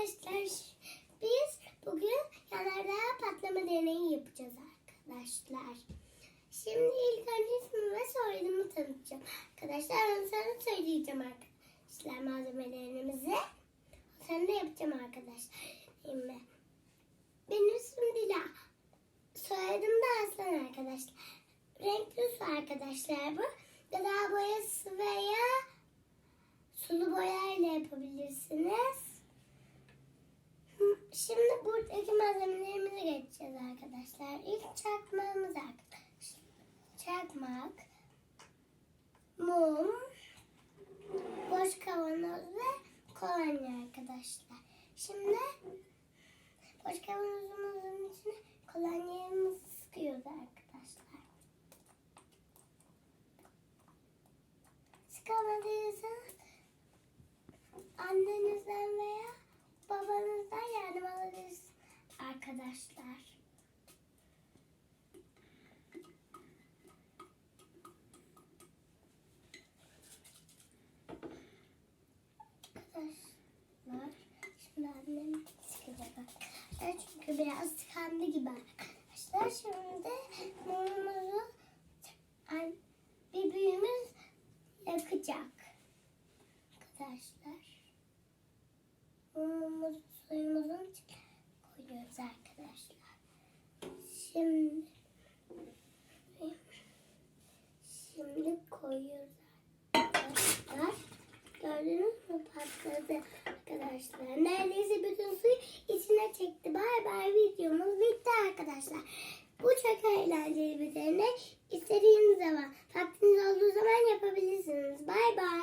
Arkadaşlar biz bugün yanardağ patlama deneyi yapacağız arkadaşlar. Şimdi ilk önce ismimi ve soyadımı tanıtacağım. Arkadaşlar onu sonra söyleyeceğim arkadaşlar malzemelerimizi. Sonra da yapacağım arkadaşlar. Şimdi benim ismim Dila. Soyadım da Aslan arkadaşlar. Renkli su arkadaşlar bu. Gıda boyası veya sulu boyayla yapabilirsiniz. Şimdi buradaki malzemelerimize geçeceğiz arkadaşlar. İlk çakmağımız arkadaşlar. Çakmak, mum, boş kavanoz ve kolonya arkadaşlar. Şimdi boş kavanozumuzun içine kolonyamızı sıkıyoruz arkadaşlar. Sıkamadıysanız annenizden veya babanızdan yardım alabilirsiniz arkadaşlar. Arkadaşlar şimdi annem sıkacak arkadaşlar çünkü biraz tıkandı gibi arkadaşlar. Şimdi mumumuzu bir büyüğümüz yakacak arkadaşlar. Mumumuzu suyumuzun içine koyuyoruz arkadaşlar. Şimdi şimdi koyuyoruz arkadaşlar. Gördünüz mü patladı arkadaşlar. Neredeyse bütün suyu içine çekti. Bay bay videomuz bitti arkadaşlar. Bu çok eğlenceli bir deney. İstediğiniz zaman, vaktiniz olduğu zaman yapabilirsiniz. Bay bay.